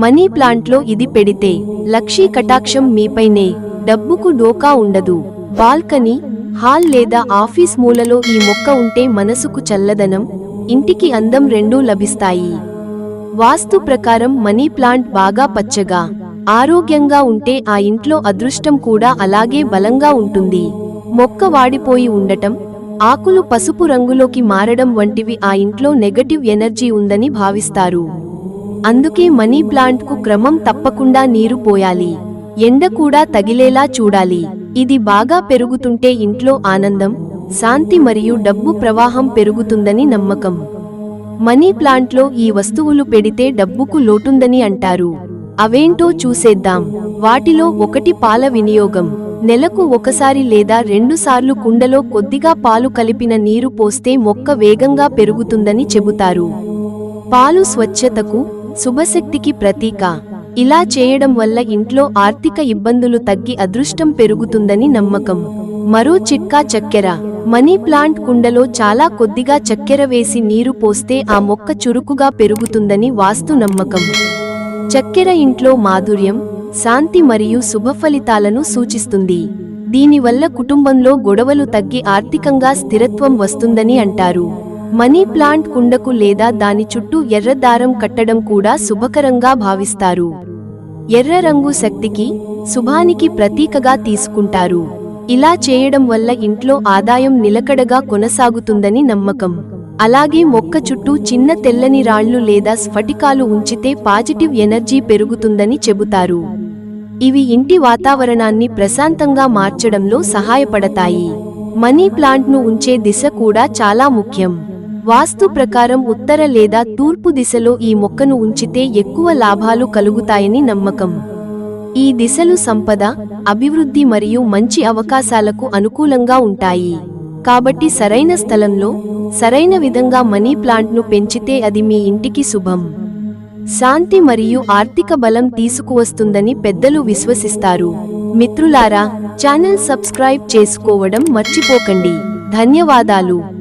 Money ప్లాంట్లో ఇది పెడితే లక్షీ కటాక్షం మీపైనే డబ్బుకు డోకా ఉండదు. బాల్కనీ హాల్ లేదా ఆఫీస్ మూలలో ఈ మొక్క ఉంటే మనసుకు చల్లదనం ఇంటికి అందం రెండూ లభిస్తాయి. వాస్తు ప్రకారం మనీ ప్లాంట్ బాగా పచ్చగా ఆరోగ్యంగా ఉంటే ఆ ఇంట్లో అదృష్టం కూడా అలాగే బలంగా ఉంటుంది. మొక్క వాడిపోయి ఉండటం ఆకులు పసుపు రంగులోకి మారడం వంటివి ఆ ఇంట్లో నెగటివ్ ఎనర్జీ ఉందని భావిస్తారు. అందుకే మనీ ప్లాంట్కు క్రమం తప్పకుండా నీరు పోయాలి. ఎండ కూడా తగిలేలా చూడాలి. ఇది బాగా పెరుగుతుంటే ఇంట్లో ఆనందం శాంతి మరియు డబ్బు ప్రవాహం పెరుగుతుందని నమ్మకం. మనీ ప్లాంట్లో ఈ వస్తువులు పెడితే డబ్బుకు లోటుందని అంటారు. అవేంటో చూసేద్దాం. వాటిలో ఒకటి పాల వినియోగం. నెలకు ఒకసారి లేదా రెండుసార్లు కుండలో కొద్దిగా పాలు కలిపిన నీరు పోస్తే మొక్క వేగంగా పెరుగుతుందని చెబుతారు. పాలు స్వచ్ఛతకు శుభశక్తికి ప్రతీక. ఇలా చేయడం వల్ల ఇంట్లో ఆర్థిక ఇబ్బందులు తగ్గి అదృష్టం పెరుగుతుందని నమ్మకం. మరో చిట్కా చక్కెర. మనీ ప్లాంట్ కుండలో చాలా కొద్దిగా చక్కెర వేసి నీరు పోస్తే ఆ మొక్క చురుకుగా పెరుగుతుందని వాస్తు నమ్మకం. చక్కెర ఇంట్లో మాధుర్యం శాంతి మరియు శుభఫలితాలను సూచిస్తుంది. దీనివల్ల కుటుంబంలో గొడవలు తగ్గి ఆర్థికంగా స్థిరత్వం వస్తుందని అంటారు. మనీ ప్లాంట్ కుండకు లేదా దాని చుట్టూ ఎర్ర దారం కట్టడం కూడా శుభకరంగా భావిస్తారు. ఎర్ర రంగు శక్తికి శుభానికి ప్రతీకగా తీసుకుంటారు. ఇలా చేయడం వల్ల ఇంట్లో ఆదాయం నిలకడగా కొనసాగుతుందని నమ్మకం. అలాగే మొక్క చుట్టూ చిన్న తెల్లని రాళ్ళు లేదా స్ఫటికాలు ఉంచితే పాజిటివ్ ఎనర్జీ పెరుగుతుందని చెబుతారు. ఇవి ఇంటి వాతావరణాన్ని ప్రశాంతంగా మార్చడంలో సహాయపడతాయి. మనీ ప్లాంట్ను ఉంచే దిశ కూడా చాలా ముఖ్యం. వాస్తు ప్రకారం ఉత్తర లేదా తూర్పు దిశలో ఈ మొక్కను ఉంచితే ఎక్కువ లాభాలు కలుగుతాయని నమ్మకం. ఈ దిశలు సంపద అభివృద్ధి మరియు మంచి అవకాశాలకు అనుకూలంగా ఉంటాయి. కాబట్టి సరైన స్థలంలో సరైన విధంగా మనీ ప్లాంట్ను పెంచితే అది మీ ఇంటికి శుభం. శాంతి మరియు ఆర్థిక బలం తీసుకువస్తుందని పెద్దలు విశ్వసిస్తారు. మిత్రులారా ఛానల్ సబ్స్క్రైబ్ చేసుకోవడం మర్చిపోకండి. ధన్యవాదాలు.